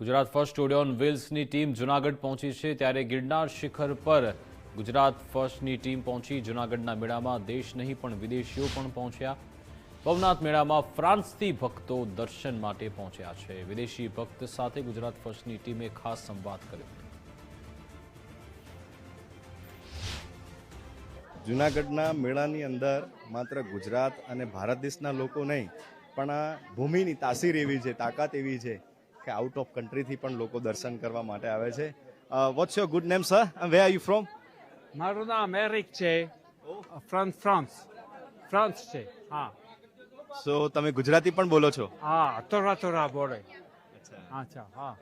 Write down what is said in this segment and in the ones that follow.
Gujarat first ઓડિયોન વિલ્સની team Junagadh પહોંચી છે ત્યારે ગિરનાર શિખર પર ગુજરાત ફર્સ્ટની ટીમ પહોંચી. જૂનાગઢના મેળામાં દેશ નહીં, પણ વિદેશીઓ પણ પહોંચ્યા. ભવનાથ મેળામાં ફ્રાન્સથી ભક્તો દર્શન માટે પહોંચ્યા છે. વિદેશી ભક્ત સાથે ગુજરાત ફર્સ્ટની ટીમે ખાસ સંવાદ કર્યો. જુનાગઢના મેળાની અંદર માત્ર ગુજરાત અને ભારત દેશના લોકો નહીં, પણ ભૂમિની તાસીર એવી છે, તાકાત એવી છે કે આઉટ ઓફ કન્ટ્રીથી પણ લોકો દર્શન કરવા માટે આવે છે. What's your good name sir where are you from મારું નામ એરિક છે. ફ્રાન્સ ફ્રાન્સ ફ્રાન્સ છે હા. સો તમે ગુજરાતી પણ બોલો છો? હા થોડા થોડા બોલે. અચ્છા. હા.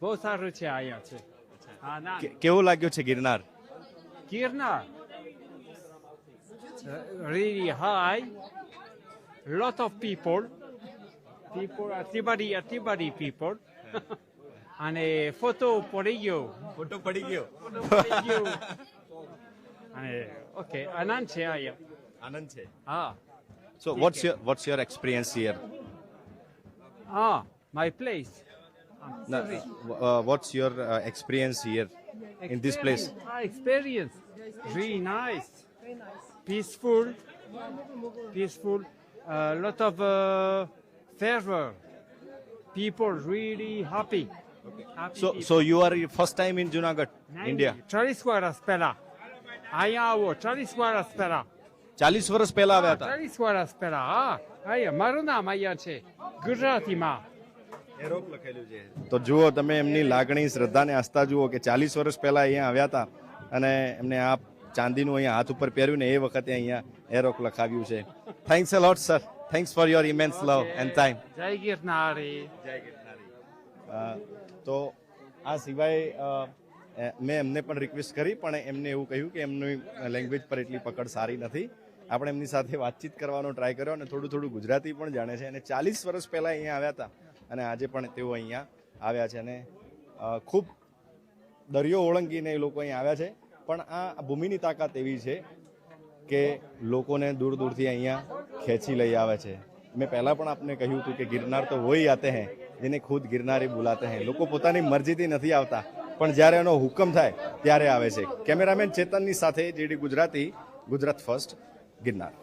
બહુ સારું છે અહીંયા છે. હા ના. કેવું લાગ્યું છે Girnar? Girnar? really high. Lot of people. people, everybody, everybody people. and a photo for you. Photo for you. Photo for you. and, uh, okay, Ananche ah, I am. Ananche. Ah. So what's your what's your experience here? Ah, my place. Ah, no, uh, uh, what's your uh, experience here experience, in this place? Ah, experience. Very nice. Very nice. Peaceful. Peaceful. A uh, lot of. Uh, fervor. People really happy. Happy so, people. so you are first time in Junagadh India ચાલીસ વર્ષ પહેલા અહીંયા આવો ચાલીસ વર્ષ પહેલા ચાલીસ વર્ષ પહેલા આવ્યા હતા ચાલીસ વર્ષ પહેલા હા અહીંયા મારું નામ અહીંયા છે. ગુજરાતીમાં તો જુઓ તમે એમની લાગણી શ્રદ્ધા ને આસ્થા જુઓ કે ચાલીસ વર્ષ પહેલા અહીંયા આવ્યા હતા અને એમને આ ચાંદીનું અહીંયા હાથ ઉપર પહેર્યું ને એ વખતે અહીંયા એરોક લખાવ્યું છે. Thanks a lot sir thanks for your immense love and time જય ગિરનારી તો આ સિવાય મેં એમને પણ રિક્વેસ્ટ કરી પણ એમને એવું કહ્યું કે એમની લેંગ્વેજ પર એટલી પકડ સારી નથી. આપણે એમની સાથે વાતચીત કરવાનો ટ્રાય કર્યો અને થોડું થોડું ગુજરાતી પણ જાણે છે. અને ચાલીસ વર્ષ પહેલાં અહીંયા આવ્યા હતા. અને આજે પણ તેઓ અહીંયા આવ્યા છે અને ખૂબ દરિયો ઓળંગીને એ લોકો અહીંયા આવ્યા છે. પણ આ ભૂમિની તાકાત એવી છે કે લોકોને દૂર દૂરથી અહીંયા ખેંચી લઈ આવે છે. મેં પહેલાં પણ આપને કહ્યું હતું કે ગિરનાર તો વહી આતે હૈ જેને ખુદ ગિરનારી બોલાતે હૈ. લોકો પોતાની મરજીથી નથી આવતા, પણ જ્યારે એનો હુકમ થાય ત્યારે આવે છે. કેમેરામેન ચેતનની સાથે જેડી ગુજરાતી, ગુજરાત ફર્સ્ટ, ગિરનાર.